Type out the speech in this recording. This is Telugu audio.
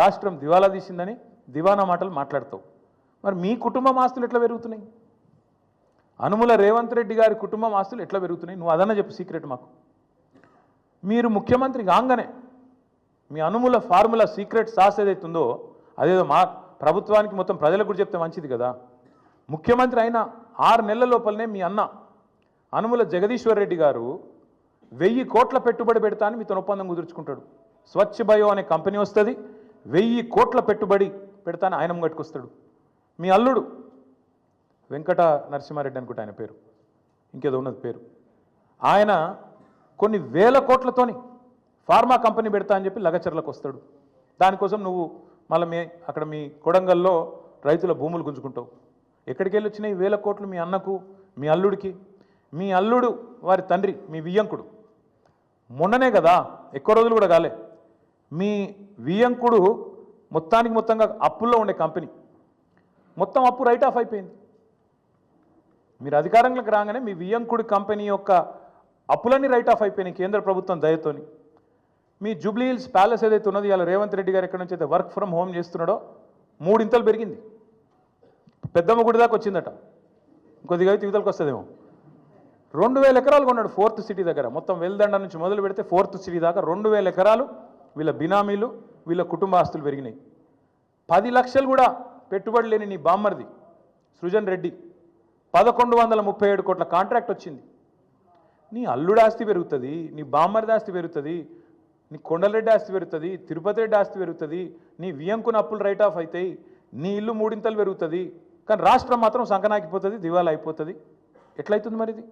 రాష్ట్రం దివాలా తీసిందని దివానా మాటలు మాట్లాడతావు. మరి మీ కుటుంబం ఆస్తులు ఎట్లా పెరుగుతున్నాయి? అనుముల రేవంత్ రెడ్డి గారి కుటుంబం ఆస్తులు ఎట్లా పెరుగుతున్నాయి? నువ్వు అదన్నా చెప్పు సీక్రెట్ మాకు. మీరు ముఖ్యమంత్రి కాగానే మీ అనుముల ఫార్ములా సీక్రెట్ సాస్ ఏదైతే ఉందో అదేదో మా ప్రభుత్వానికి మొత్తం ప్రజలకు కూడా చెప్తే మంచిది కదా. ముఖ్యమంత్రి అయిన ఆరు నెలల లోపలనే మీ అన్న అనుముల జగదీశ్వర్ రెడ్డి గారు వెయ్యి కోట్ల పెట్టుబడి పెడతా అని మీతో ఒప్పందం కుదుర్చుకుంటాడు. స్వచ్ఛ బయో అనే కంపెనీ వస్తుంది. వెయ్యి కోట్ల పెట్టుబడి పెడతాను ఆయన ముంగట్టుకొస్తాడు మీ అల్లుడు వెంకట నరసింహారెడ్డి అనుకుంటా ఆయన పేరు. ఇంకేదో ఉన్నది పేరు. ఆయన కొన్ని వేల కోట్లతోని ఫార్మా కంపెనీ పెడతా అని చెప్పి లగచర్లకు వస్తాడు. దానికోసం నువ్వు మళ్ళీ మీ అక్కడ మీ కొడంగల్లో రైతుల భూములు గుంజుకుంటావు. ఎక్కడికి వెళ్ళి వచ్చినాయి వేల కోట్లు మీ అన్నకు మీ అల్లుడికి? మీ అల్లుడు వారి తండ్రి మీ వియ్యంకుడు. మొన్ననే కదా ఎక్కువ రోజులు కూడా కాలే. మీ వియ్యంకుడు మొత్తానికి మొత్తంగా అప్పుల్లో ఉండే కంపెనీ. మొత్తం అప్పు రైట్ ఆఫ్ అయిపోయింది. మీరు అధికారంలోకి రాగానే మీ వియ్యంకుడి కంపెనీ యొక్క అప్పులన్నీ రైట్ ఆఫ్ అయిపోయినాయి కేంద్ర ప్రభుత్వం దయతోని. మీ జూబ్లీ హిల్స్ ప్యాలెస్ ఏదైతే ఉన్నది ఇలా రేవంత్ రెడ్డి గారు ఎక్కడి నుంచి అయితే వర్క్ ఫ్రమ్ హోమ్ చేస్తున్నాడో మూడింతలు పెరిగింది. పెద్దమ్మ గుడి దాకా వచ్చిందట. కొద్దిగా అయితే యువతలకు వస్తుందేమో. రెండు వేల ఎకరాలు కొన్నాడు ఫోర్త్ సిటీ దగ్గర. మొత్తం వెల్దండ నుంచి మొదలు పెడితే ఫోర్త్ సిటీ దాకా రెండు వేల ఎకరాలు వీళ్ళ బినామీలు వీళ్ళ కుటుంబ ఆస్తులు పెరిగినాయి. పది లక్షలు కూడా పెట్టుబడి లేని నీ బామ్మర్ది సృజన్ రెడ్డి పదకొండు వందల ముప్పై ఏడు కోట్ల కాంట్రాక్ట్ వచ్చింది. నీ అల్లుడు ఆస్తి పెరుగుతుంది నీ బామ్మర్ది ఆస్తి పెరుగుతుంది నీ కొండలరెడ్డి ఆస్తి పెరుగుతుంది తిరుపతి రెడ్డి ఆస్తి పెరుగుతుంది నీ వియంకున అప్పులు రైట్ ఆఫ్ అవుతాయి నీ ఇల్లు మూడింతలు పెరుగుతుంది కానీ రాష్ట్రం మాత్రం సంకనాకిపోతుంది దివాలా అయిపోతుంది. ఎట్లయితుంది మరిది